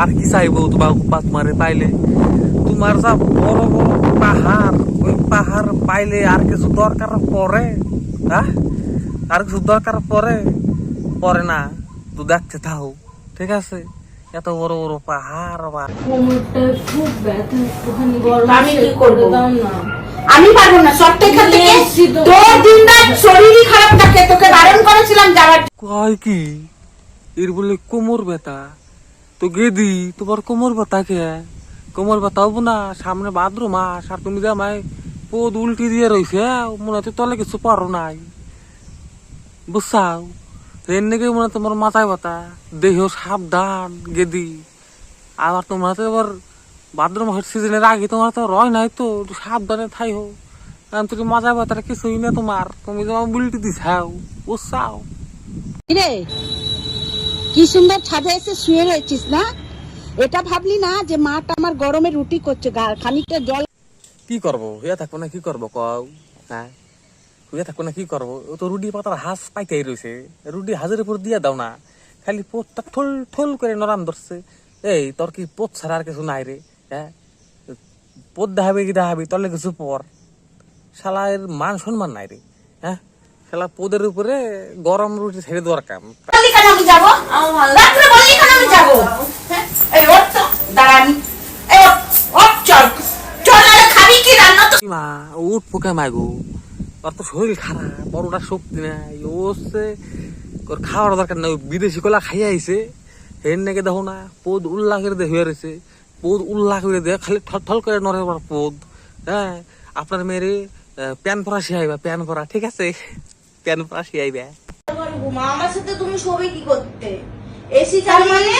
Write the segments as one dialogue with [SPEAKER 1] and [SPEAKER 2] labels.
[SPEAKER 1] আর কি চাইব তোমার উপাত মারে পাইলে? তোমার যা বড় বড় পাহাড় ওই পাহাড় পাইলে আর কিছু দরকার পড়ে হ্যাঁ আর কিছু দরকার পড়ে পরে না তো দেখতে থাও ঠিক আছে? এত বড় বড় পাহাড় বা
[SPEAKER 2] খুব ব্যথা একটুখানি
[SPEAKER 3] আমি কি করব?
[SPEAKER 2] দাও না।
[SPEAKER 3] আমি পারব না এখান থেকে
[SPEAKER 2] তো।
[SPEAKER 3] তোর দিন রাত শরীরই খারাপ থাকে তোকে বারণ করেছিলাম যাওয়ার
[SPEAKER 1] কয় কি? এর বলে কোমর ব্যথা। তো গেদি, তোমার কোমর ব্যথা কে? কোমর ব্যথা হব না, সামনে ভাদ্র মাস, আর তুমি যে আমায় পদ উল্টি দিয়ে রইছে, মনে হচ্ছে তলে কিছু পারো নাই। বুঝছাও? এর নাকি মনে তোমার মাথায় ব্যথা, দেহ সাবধান, গেদি। আবার তোমার তো এবার ভাদ্র মাসের সিজনের আগে তোমার তো রয় নাই তো সাবধানে থাই হো কারণ তুমি মাথায় ব্যথাটা কিছুই না তোমার, তুমি তোমার উল্টি দিছাও, বুঝছাও?
[SPEAKER 4] কি সুন্দর ছাদে এসে শুয়ে রয়েছিস না? এটা ভাবলি না যে মাটা আমার গরমে রুটি করছে গা- খানিকটা জল।
[SPEAKER 1] কি করব? হইয়া থাকব না, কি করব কও? হ্যাঁ? হইয়া থাকব না, কি করব? ও তো রুটি পাতার হাঁস পাইতেই রয়েছে রুটি হাজের উপর দিয়ে দাও না। খালি পোতটা ঠোল ঠোল করে নরাম ধরছে। এই, তোর কি পোত ছাড়া আর কিছু নাই রে হ্যাঁ? পোত দেখাবি কি দেখাবি, তোর কিছু পর। শালার মান সম্মান নাই রে হ্যাঁ? শালা পোদের উপরে গরম রুটি ছেড়ে দেওয়ার কাম।
[SPEAKER 3] কেন আমি যাব? রাত্রে বললি কেন আমি যাব? হ্যাঁ? এই ওঠ তো দাঁড়া আমি এই ওঠ, ওঠ, চল। চল নাহলে খাবি কি রান্না তো?
[SPEAKER 1] মা উঠ পোকা মাগো। ওর তো শরীর খারাপ বড়টা শক্তি নাই। ও হচ্ছে ওর খাওয়ার দরকার নাই। বিদেশি কলা খাইয়া আইছে। হেন নাকি দেখো না পোদ উল্লাহ করে দিয়ে হয়ে রয়েছে। পোদ উল্লাহ করে দিয়ে খালি ঠল ঠল করে নরে পোদ। হ্যাঁ আপনার মেয়েরে প্যান পরা শিয়াইবা প্যান পরা ঠিক আছে? প্যান পরা শিয়াইবা
[SPEAKER 5] মা আমার সাথে তুমি শোবে কি করতে? এসি চালিয়ে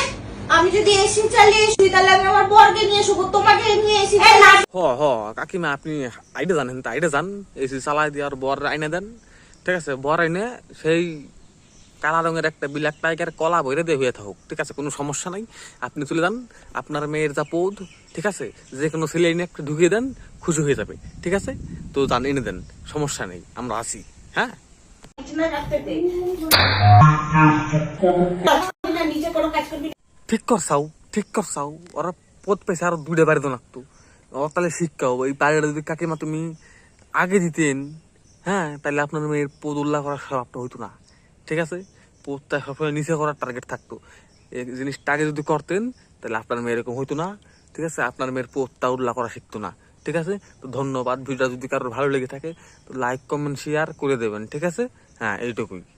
[SPEAKER 5] আমি যদি এসি চালিয়ে শুই তাহলে আমি আমার বরকে নিয়ে শুবো তোমাকে নিয়ে এসি
[SPEAKER 1] হ হ কাকিমা আপনি আইডে জানেন তো আইডে যান। এসি চালাই দিয়ে আর বর আইনে দেন। ঠিক আছে বর আইনে সেই কালা রঙের একটা বিলাক টাইগার কলা বইরে দিয়ে হয়ে থাকুক। ঠিক আছে কোনো সমস্যা নাই। আপনি চলে যান আপনার মেয়ের যা পৌধ ঠিক আছে যে কোনো ছেলে এনে একটা ঢুকিয়ে দেন খুশি হয়ে যাবে। ঠিক আছে তো জান এনে দেন সমস্যা নেই আমরা আছি হ্যাঁ?
[SPEAKER 3] কোনো কাজ করবি
[SPEAKER 1] ঠিক ঠিক করছাও। ওরা পদ পেছে আর দুইটা বাড়ি নাকতো ও তাহলে শিক্ষাও, এই বাড়িটা যদি কাকিমা তুমি আগে দিতেন হ্যাঁ তাহলে আপনার মেয়ের পদ উল্লাহ করার হইতো না। ঠিক আছে? পদটা সবসময় নিচে করার টার্গেট থাকতো। এই জিনিসটা আগে যদি করতেন, তাহলে আপনার মেয়ে এরকম হইতো না। ঠিক আছে? আপনার মেয়ের পদটা উল্লাহ করা শিখতো না। ঠিক আছে? তো ধন্যবাদ। ভিডিওটা যদি কারোর ভালো লেগে থাকে, তো লাইক কমেন্ট শেয়ার করে দেবেন। ঠিক আছে? হ্যাঁ এইটুকুই।
[SPEAKER 6] আকাশে খোলা